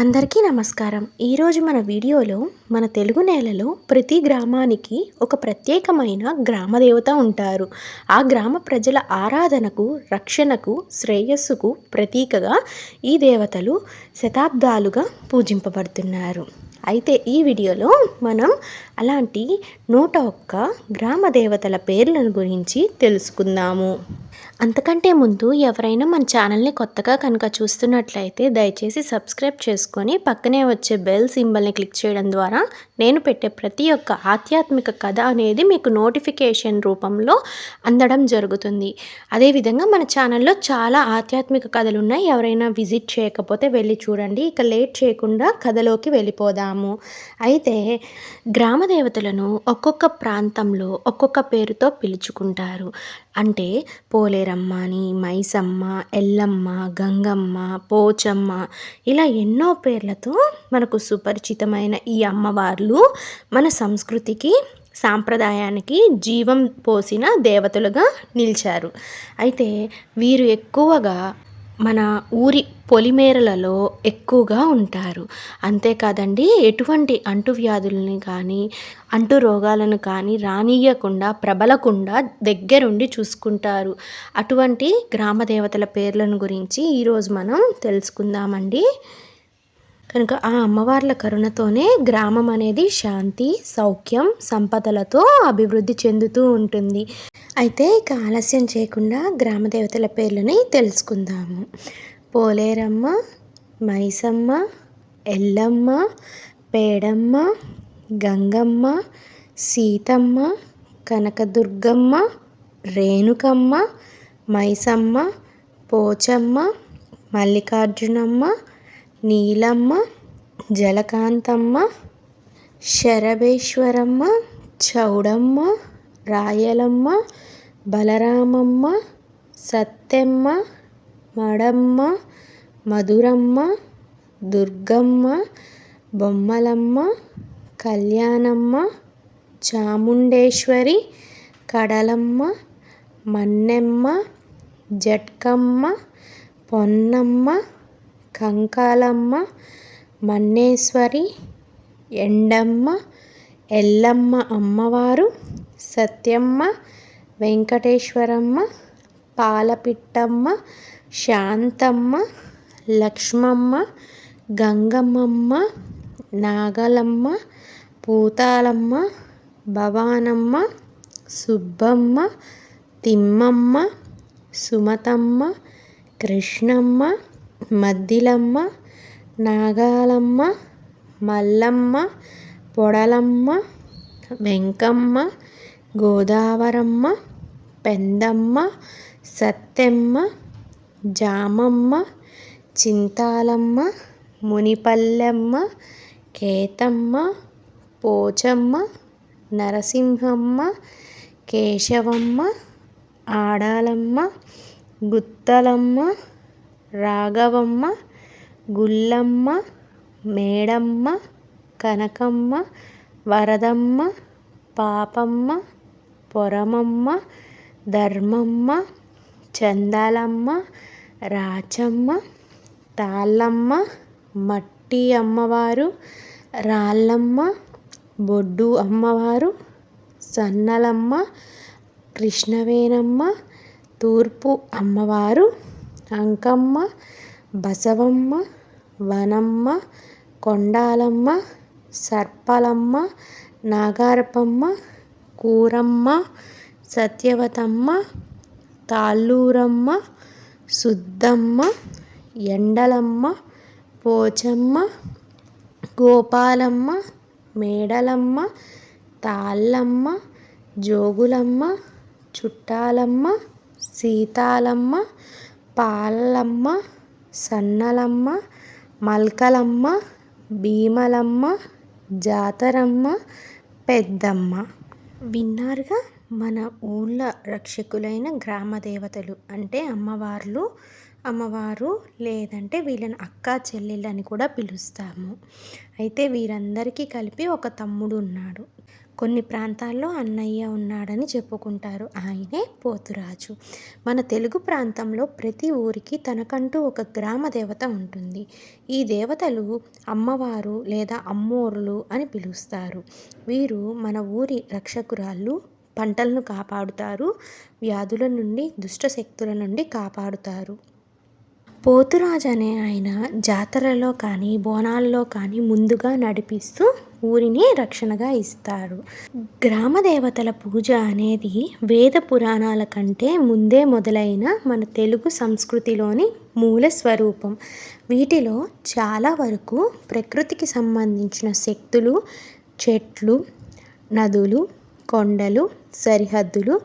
అందరికీ నమస్కారం. ఈరోజు మన వీడియోలో మన తెలుగు నేలలో ప్రతి గ్రామానికి ఒక ప్రత్యేకమైన గ్రామదేవత ఉంటారు. ఆ గ్రామ ప్రజల ఆరాధనకు రక్షణకు శ్రేయస్సుకు ప్రతీకగా ఈ దేవతలు శతాబ్దాలుగా పూజింపబడుతున్నారు. అయితే ఈ వీడియోలో మనం అలాంటి నూట ఒక్క గ్రామ దేవతల పేర్లను గురించి తెలుసుకుందాము. అంతకంటే ముందు ఎవరైనా మన ఛానల్ని కొత్తగా కనుక చూస్తున్నట్లయితే దయచేసి సబ్స్క్రైబ్ చేసుకొని పక్కనే వచ్చే బెల్ సింబల్ని క్లిక్ చేయడం ద్వారా నేను పెట్టే ప్రతి ఒక్క ఆధ్యాత్మిక కథ అనేది మీకు నోటిఫికేషన్ రూపంలో అందడం జరుగుతుంది. అదేవిధంగా మన ఛానల్లో చాలా ఆధ్యాత్మిక కథలు ఉన్నాయి. ఎవరైనా విజిట్ చేయకపోతే వెళ్ళి చూడండి. ఇక లేట్ చేయకుండా కథలోకి వెళ్ళిపోదాము. అయితే గ్రామ దేవతలను ఒక్కొక్క ప్రాంతంలో ఒక్కొక్క పేరుతో పిలుచుకుంటారు. అంటే పోలేరమ్మ అని మైసమ్మ ఎల్లమ్మ గంగమ్మ పోచమ్మ ఇలా ఎన్నో పేర్లతో మనకు సుపరిచితమైన ఈ అమ్మవార్లు మన సంస్కృతికి సాంప్రదాయానికి జీవం పోసిన దేవతలుగా నిలిచారు. అయితే వీరు ఎక్కువగా మన ఊరి పొలిమేరలలో ఎక్కువగా ఉంటారు. అంతేకాదండి ఎటువంటి అంటువ్యాధుల్ని కానీ అంటు రోగాలను కానీ రానియకుండా ప్రబలకుండా దగ్గరుండి చూసుకుంటారు. అటువంటి గ్రామ దేవతల పేర్లను గురించి ఈరోజు మనం తెలుసుకుందామండి. కనుక ఆ అమ్మవార్ల కరుణతోనే గ్రామం అనేది శాంతి సౌఖ్యం సంపదలతో అభివృద్ధి చెందుతూ ఉంటుంది. అయితే ఇక ఆలస్యం చేయకుండా గ్రామ దేవతల పేర్లని తెలుసుకుందాము. పోలేరమ్మ మైసమ్మ ఎల్లమ్మ పేడమ్మ గంగమ్మ సీతమ్మ కనకదుర్గమ్మ రేణుకమ్మ మైసమ్మ పోచమ్మ మల్లికార్జునమ్మ నీలమ్మ జలకాంతమ్మ శరభేశ్వరమ్మ చౌడమ్మ రాయలమ్మ బలరామమ్మ సత్తెమ్మ మడమ్మ మధురమ్మ దుర్గమ్మ బొమ్మలమ్మ కళ్యాణమ్మ చాముండేశ్వరి కడలమ్మ మన్నెమ్మ జట్కమ్మ పొన్నమ్మ కంకాలమ్మ మన్నేశ్వరి ఎండమ్మ ఎల్లమ్మ అమ్మవారు సత్యమ్మ వెంకటేశ్వరమ్మ పాలపిట్టమ్మ శాంతమ్మ లక్ష్మమ్మ గంగమ్మమ్మ నాగలమ్మ పూతాలమ్మ భవానమ్మ సుబ్బమ్మ తిమ్మమ్మ సుమతమ్మ కృష్ణమ్మ మద్దిలమ్మ నాగాలమ్మ మల్లమ్మ పొడలమ్మ వెంకమ్మ గోదావరమ్మ పెందమ్మ సత్తెమ్మ జామమ్మ చింతాలమ్మ మునిపల్లెమ్మ కేతమ్మ పోచమ్మ నరసింహమ్మ కేశవమ్మ ఆడాలమ్మ గుత్తలమ్మ రాఘవమ్మ గుల్లమ్మ మేడమ్మ కనకమ్మ వరదమ్మ పాపమ్మ పొరమమ్మ ధర్మమ్మ చందాలమ్మ రాచమ్మ తాళ్ళమ్మ మట్టి అమ్మవారు రాళ్ళమ్మ బొడ్డు అమ్మవారు సన్నలమ్మ కృష్ణవేనమ్మ తూర్పు అమ్మవారు అంకమ్మ బసవమ్మ వనమ్మ కొండాలమ్మ సర్పలమ్మ నాగారపమ్మ కూరమ్మ సత్యవతమ్మ తాళ్ళూరమ్మ సుద్దమ్మ ఎండలమ్మ పోచమ్మ గోపాలమ్మ మేడలమ్మ తాళ్ళమ్మ జోగులమ్మ చుట్టాలమ్మ సీతాలమ్మ పాలమ్మ సన్నలమ్మ మల్కలమ్మ భీమలమ్మ జాతరమ్మ పెద్దమ్మ. విన్నారుగా? మన ఊళ్ళ రక్షకులైన గ్రామ దేవతలు. అంటే అమ్మవార్లు అమ్మవారు లేదంటే వీళ్ళని అక్క చెల్లెళ్ళని కూడా పిలుస్తాము. అయితే వీరందరికీ కలిపి ఒక తమ్ముడు ఉన్నాడు. కొన్ని ప్రాంతాల్లో అన్నయ్య ఉన్నాడని చెప్పుకుంటారు. ఆయనే పోతురాజు. మన తెలుగు ప్రాంతంలో ప్రతి ఊరికి తనకంటూ ఒక గ్రామ దేవత ఉంటుంది. ఈ దేవతలు అమ్మవారు లేదా అమ్మోరులు అని పిలుస్తారు. వీరు మన ఊరి రక్షకురాళ్ళు పంటలను కాపాడుతారు వ్యాధుల నుండి దుష్ట శక్తుల నుండి కాపాడుతారు. పోతురాజు అనే ఆయన జాతరలో కానీ బోనాల్లో కానీ ముందుగా నడిపిస్తూ ఊరిని రక్షణగా ఇస్తారు. గ్రామ దేవతల పూజ అనేది వేద పురాణాల కంటే ముందే మొదలైన మన తెలుగు సంస్కృతిలోని మూల స్వరూపం. వీటిలో చాలా వరకు ప్రకృతికి సంబంధించిన శక్తులు చెట్లు నదులు కొండలు సరిహద్దులు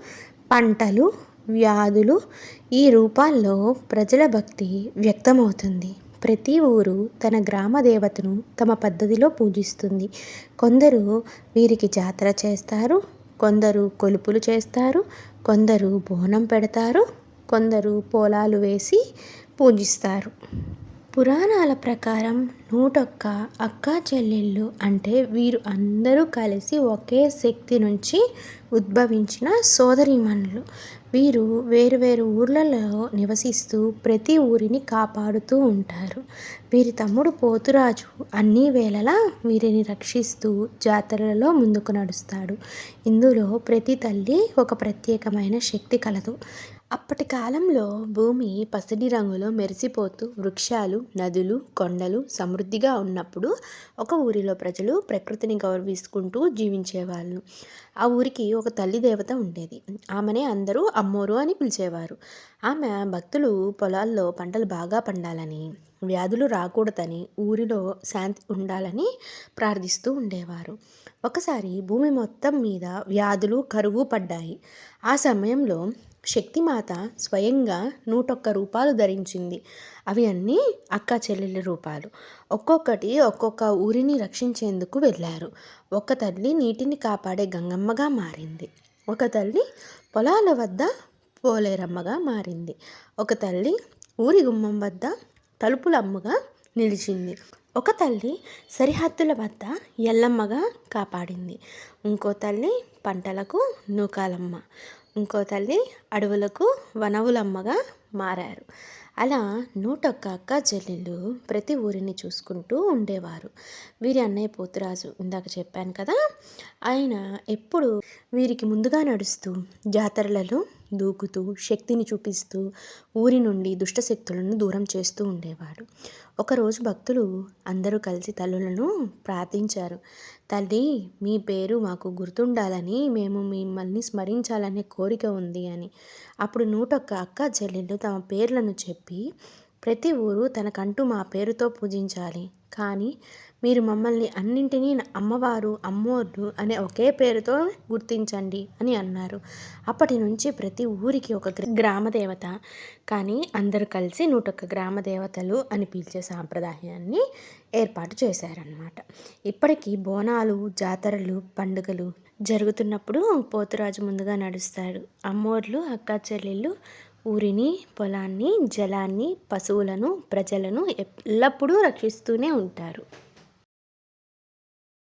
పంటలు వ్యాధులు ఈ రూపాల్లో ప్రజల భక్తి వ్యక్తమవుతుంది. ప్రతి ఊరు తన గ్రామ దేవతను తమ పద్ధతిలో పూజిస్తుంది. కొందరు వీరికి జాతర చేస్తారు కొందరు కొలుపులు చేస్తారు కొందరు బోనం పెడతారు కొందరు పొలాలు వేసి పూజిస్తారు. పురాణాల ప్రకారం నూటొక్క అక్కా చెల్లెళ్ళు అంటే వీరు అందరూ కలిసి ఒకే శక్తి నుంచి ఉద్భవించిన సోదరిమణులు. వీరు వేరు వేరు ఊర్లలో నివసిస్తూ ప్రతి ఊరిని కాపాడుతూ ఉంటారు. వీరి తమ్ముడు పోతురాజు అన్ని వేళలా వీరిని రక్షిస్తూ జాతరలలో ముందుకు నడుస్తాడు. ఇందులో ప్రతి తల్లి ఒక ప్రత్యేకమైన శక్తి కలదు. అప్పటి కాలంలో భూమి పసిడి రంగులో మెరిసిపోతూ వృక్షాలు నదులు కొండలు సమృద్ధిగా ఉన్నప్పుడు ఒక ఊరిలో ప్రజలు ప్రకృతిని గౌరవిసుకుంటూ జీవించేవాళ్ళు. ఆ ఊరికి ఒక తల్లి దేవత ఉండేది. ఆమెనే అందరూ అమ్మోరు అని పిలిచేవారు. ఆమె భక్తులు పొలాల్లో పంటలు బాగా పండాలని వ్యాధులు రాకూడదని ఊరిలో శాంతి ఉండాలని ప్రార్థిస్తూ ఉండేవారు. ఒకసారి భూమి మొత్తం మీద వ్యాధులు కరువు పడ్డాయి. ఆ సమయంలో శక్తిమాత స్వయంగా నూటొక్క రూపాలు ధరించింది. అవి అన్నీ అక్క చెల్లెళ్ళ రూపాలు. ఒక్కొక్కటి ఒక్కొక్క ఊరిని రక్షించేందుకు వెళ్ళారు. ఒక తల్లి నీటిని కాపాడే గంగమ్మగా మారింది. ఒక తల్లి పొలాల వద్ద పోలేరమ్మగా మారింది. ఒక తల్లి ఊరి గుమ్మం వద్ద తలుపులమ్మగా నిలిచింది. ఒక తల్లి సరిహద్దుల వద్ద ఎల్లమ్మగా కాపాడింది. ఇంకో తల్లి పంటలకు నూకాలమ్మ. ఇంకో తల్లి అడవులకు వనవులమ్మగా మారారు. అలా నూటొక్క అక్క చెల్లెళ్ళు ప్రతి ఊరిని చూసుకుంటూ ఉండేవారు. వీరి అన్నయ్య పోతురాజు ఇందాక చెప్పాను కదా ఆయన ఎప్పుడు వీరికి ముందుగా నడుస్తూ జాతరలలో దూకుతూ శక్తిని చూపిస్తూ ఊరి నుండి దుష్టశక్తులను దూరం చేస్తూ ఉండేవాడు. ఒకరోజు భక్తులు అందరూ కలిసి తల్లులను ప్రార్థించారు. తల్లి మీ పేరు మాకు గుర్తుండాలని మేము మిమ్మల్ని స్మరించాలనే కోరిక ఉంది అని. అప్పుడు నూటొక్క అక్క చెల్లెళ్ళు తమ పేర్లను చెప్పి ప్రతి ఊరు తనకంటూ మా పేరుతో పూజించాలి. కానీ మీరు మమ్మల్ని అన్నింటినీ అమ్మవారు అమ్మోర్లు అనే ఒకే పేరుతో గుర్తించండి అని అన్నారు. అప్పటి నుంచి ప్రతి ఊరికి ఒక గ్రామదేవత. కానీ అందరూ కలిసి నూటొక్క గ్రామ దేవతలు అని పిలిచే సాంప్రదాయాన్ని ఏర్పాటు చేశారనమాట ఇప్పటికీ బోనాలు జాతరలు పండుగలు జరుగుతున్నప్పుడు పోతురాజు ముందుగా నడుస్తాడు. అమ్మోర్లు అక్క చెల్లెళ్ళు ఊరిని పొలాన్ని జలాన్ని పశువులను ప్రజలను ఎల్లప్పుడూ రక్షిస్తూనే ఉంటారు.